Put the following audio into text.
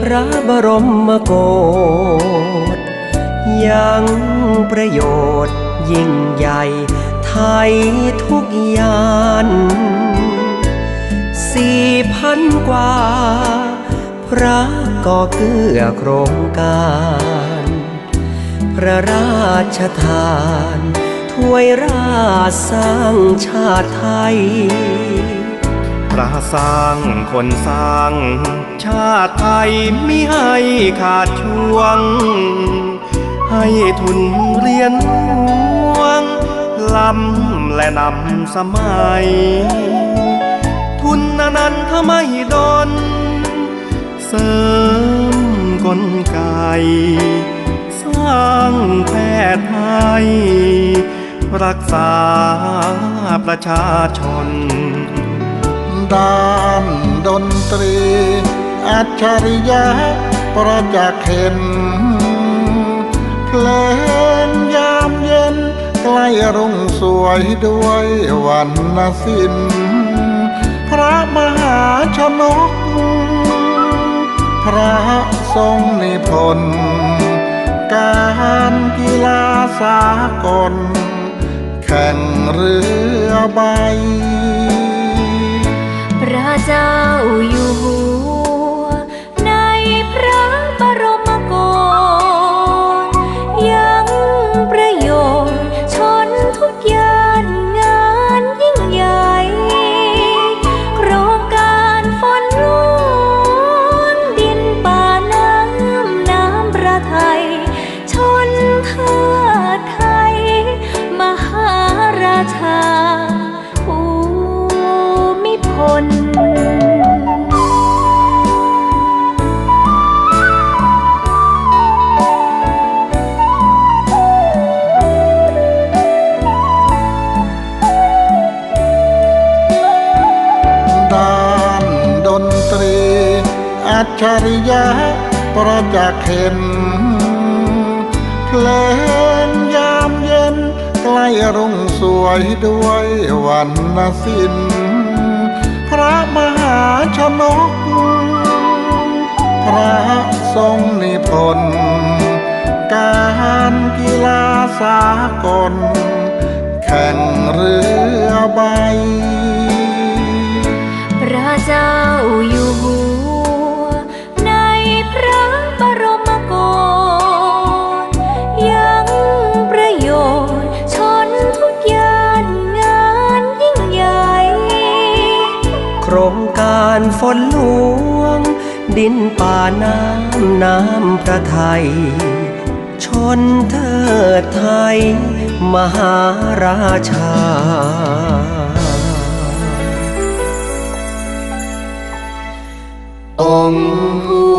พระบรมโกศยังประโยชน์ยิ่งใหญ่ ไทยทุกยานสี่พันกว่า พระก่อเกื้อโครงการ พระราชทาน ถ้วยราชสร้างชาติไทย พระสร้างคนสร้าง ชาติไทยมิให้ขาดช่วง ให้ทุนเรียนหลวงล้ำและนำสมัย ทุนนันทไม่ดน เสริมกลไกสร้างแพทย์ไทยรักษาประชาชน ด้านดนตรีอัจฉริยะประจักษ์เห็นเพลงยามเย็นใกล้รุ่งสวยด้วยวันศิลป์พระมหาชนก พระทรงนิพนธ์การกีฬาสากล แข่งเรือใบ พร อัจฉริยะประจักษ์เห็นเพลงยามเย็น ใกล้รุ่งสวยด้วยวันศิลป์พระมหาชนก พระทรงนิพนธ์การกีฬาสากล แข่งเรือานฝนหลวง ดินป่าน้ำน้ำพระไทย ชนเทิดไทย มหาราชาองค์